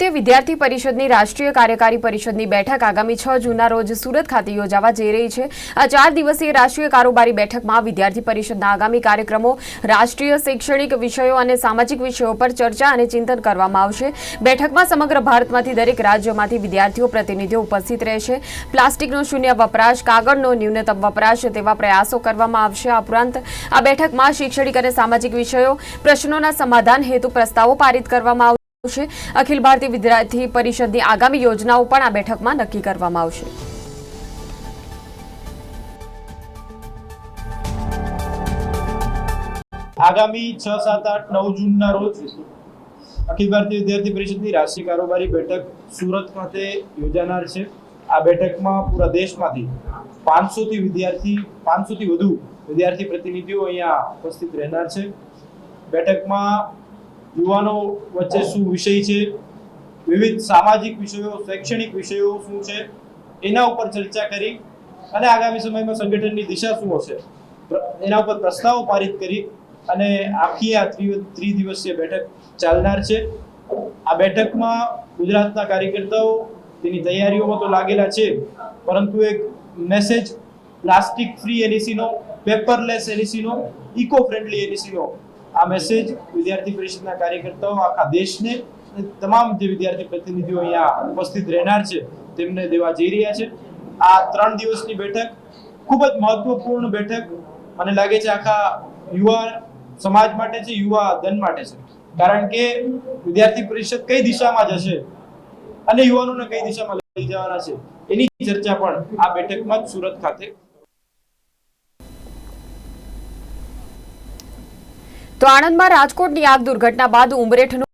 ભારતીય વિદ્યાર્થી પરિષદની રાષ્ટ્રીય કાર્યકારી પરિષદની બેઠક આગામી છ જૂનના રોજ સુરત ખાતે યોજાવા જઈ રહી છે. આ ચાર દિવસીય રાષ્ટ્રીય કારોબારી બેઠકમાં વિદ્યાર્થી પરિષદના આગામી કાર્યક્રમો, રાષ્ટ્રીય શૈક્ષણિક વિષયો અને સામાજિક વિષયો પર ચર્ચા અને ચિંતન કરવામાં આવશે. બેઠકમાં સમગ્ર ભારતમાંથી દરેક રાજ્યોમાંથી વિદ્યાર્થીઓ પ્રતિનિધિઓ ઉપસ્થિત રહેશે. પ્લાસ્ટિકનો શૂન્ય વપરાશ, કાગળનો ન્યૂનતમ વપરાશ તેવા પ્રયાસો કરવામાં આવશે. આ ઉપરાંત આ બેઠકમાં શૈક્ષણિક અને સામાજિક વિષયો, પ્રશ્નોના સમાધાન હેતુ પ્રસ્તાવો પારિત કરવામાં આવશે અખિલ ભારતીય વિદ્યાર્થી પરિષદની આગામી યોજનાઓ પણ આ બેઠકમાં નક્કી કરવામાં આવશે. આગામી છ, સાત, આઠ, નવ જૂનના રોજ અખિલ ભારતીય વિદ્યાર્થી પરિષદની રાષ્ટ્રીય કારોબારી બેઠક સુરત ખાતે યોજાનાર છે. આ બેઠકમાં પૂરા દેશમાંથી પાંચસો થી વિદ્યાર્થી પાંચસો થી વધુ વિદ્યાર્થી પ્રતિનિધિઓ અહીંયા ઉપસ્થિત રહેનાર છે. બેઠકમાં યુવાનો વચ્ચે શું વિષય છે? વિવિધ સામાજિક વિષયો, શૈક્ષણિક વિષયો શું છે? એના ઉપર ચર્ચા કરી અને આગામી સમયમાં સંગઠનની દિશા શું હશે? એના ઉપર પ્રસ્તાવો પારિત કરી અને આખી આ ત્રિ- ત્રિદિવસીય બેઠક ચાલનાર છે. આ બેઠકમાં ગુજરાતના કાર્યકર્તાઓ તેની તૈયારીઓમાં તો લાગેલા છે, પરંતુ એક મેસેજ પ્લાસ્ટિક ફ્રી એનઈસીનો પેપરલેસ એનઈસીનો ઇકો ફ્રેન્ડલી એનઈસીનો આ મેસેજ વિદ્યાર્થી પરિષદના કાર્યકર્તાઓ, આખા દેશને તમામ જે વિદ્યાર્થી પ્રતિનિધિઓ અહીંયા ઉપસ્થિત રહેનાર છે, તેમને દેવા જઈ રહ્યા છે. આ ત્રણ દિવસની બેઠક ખૂબ જ મહત્વપૂર્ણ બેઠક. મને લાગે છે આખા યુવા સમાજ માટે છે, યુવા ધન માટે છે. કારણ કે વિદ્યાર્થી પરિષદ કઈ દિશામાં જશે અને યુવાનોને કઈ દિશામાં લઈ જવાના છે, એની ચર્ચા પણ આ બેઠકમાં જ સુરત ખાતે તો આણંદમાં રાજકોટની આગ દુર્ઘટના બાદ ઉમરેઠનું